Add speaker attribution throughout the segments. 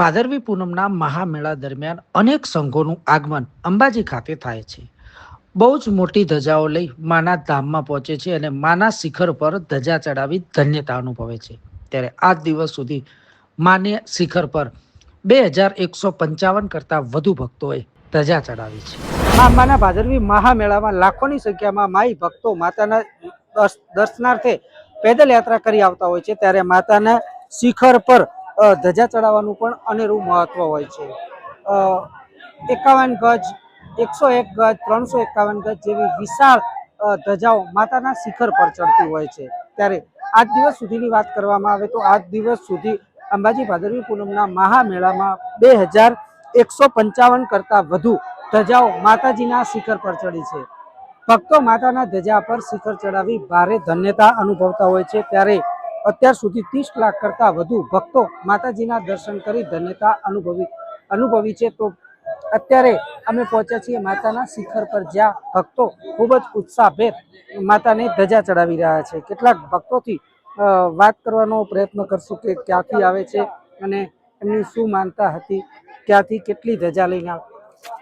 Speaker 1: ભાદરવી પૂનમના મહામેળા દરમિયાન અનેક સંઘોનું આગમન અંબાજી ખાતે થાય છે. બહુ જ મોટી ધજાઓ લઈ માના ધામમાં પહોંચે છે અને માના શિખર પર ધજા ચડાવી ધન્યતા અનુભવે છે. ત્યારે આ દિવસ સુધી માને શિખર પર બે હજાર એકસો પંચાવન કરતાં વધુ ભક્તોએ ધજા ચડાવી છે. અંબાના ભાદરવી મહામેળામાં લાખોની સંખ્યામાં માઈ ભક્તો માતાના દર્શનાર્થે પેદલ યાત્રા કરી આવતા હોય છે. ત્યારે માતાના શિખર પર ધજા ચડાવવાનું પણ અનેરું મહત્વ હોય છે. એકાવન ગજ, એકસો એક ગજ, ત્રણસો એકાવન ગજ જેવી વિશાળ ધજાઓ માતાના શિખર પર ચડતી હોય છે. ત્યારે આજ દિવસ સુધીની વાત કરવામાં આવે તો આજ દિવસ સુધી અંબાજી ભાદરવી પૂનમના મહામેળામાં બે હજાર એકસો પંચાવન કરતાં વધુ ધજાઓ માતાજીના શિખર પર ચડી છે. ભક્તો માતાના ધજા પર શિખર ચડાવી ભારે ધન્યતા અનુભવતા હોય છે. ત્યારે અત્યાર સુધી ત્રીસ લાખ કરતાં વધુ ભક્તો માતાજીના દર્શન કરી ધન્યતા અનુભવી અનુભવી છે. તો અત્યારે અમે પહોંચ્યા છીએ માતાના શિખર પર, જ્યાં ભક્તો ખૂબ જ ઉત્સાહભેર માતાને ધજા ચડાવી રહ્યા છે. કેટલાક ભક્તોથી વાત કરવાનો પ્રયત્ન કરશું કે ક્યાંથી આવે છે અને એમની શું માનતા હતી, ક્યાંથી કેટલી ધજા લઈને આવે.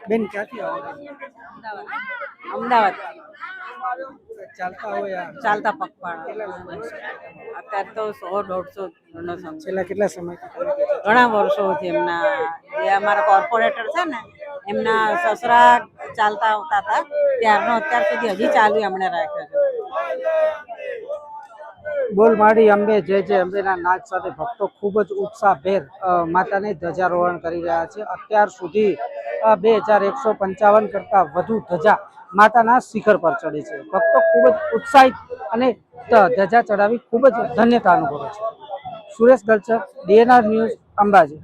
Speaker 1: બેન, ક્યાંથી આવે?
Speaker 2: અમદાવાદ.
Speaker 1: ચાલતા
Speaker 2: પગપાળા. અત્યારે તો સો દોઢસો
Speaker 1: છેલ્લા કેટલા સમય
Speaker 2: ઘણા વર્ષોથી એમના જે અમારા કોર્પોરેટર છે ને એમના સસરા ચાલતા આવતા હતા. ત્યારનો અત્યાર સુધી હજી ચાલુ એમણે રાખ્યો છે.
Speaker 1: બોલ માડી અંબે જે જે અંબેના નાચ સાથે ભક્તો ખૂબ જ ઉત્સાહભેર માતાને ધજારોહણ કરી રહ્યા છે. અત્યાર સુધી બે હજાર એકસો પંચાવન કરતાં વધુ ધજા માતાના શિખર પર ચડે છે. ભક્તો ખૂબ જ ઉત્સાહિત અને ધજા ચડાવી ખૂબ જ ધન્યતા અનુભવે છે. સુરેશ ગલચર ડીએનઆર ન્યૂઝ અંબાજી.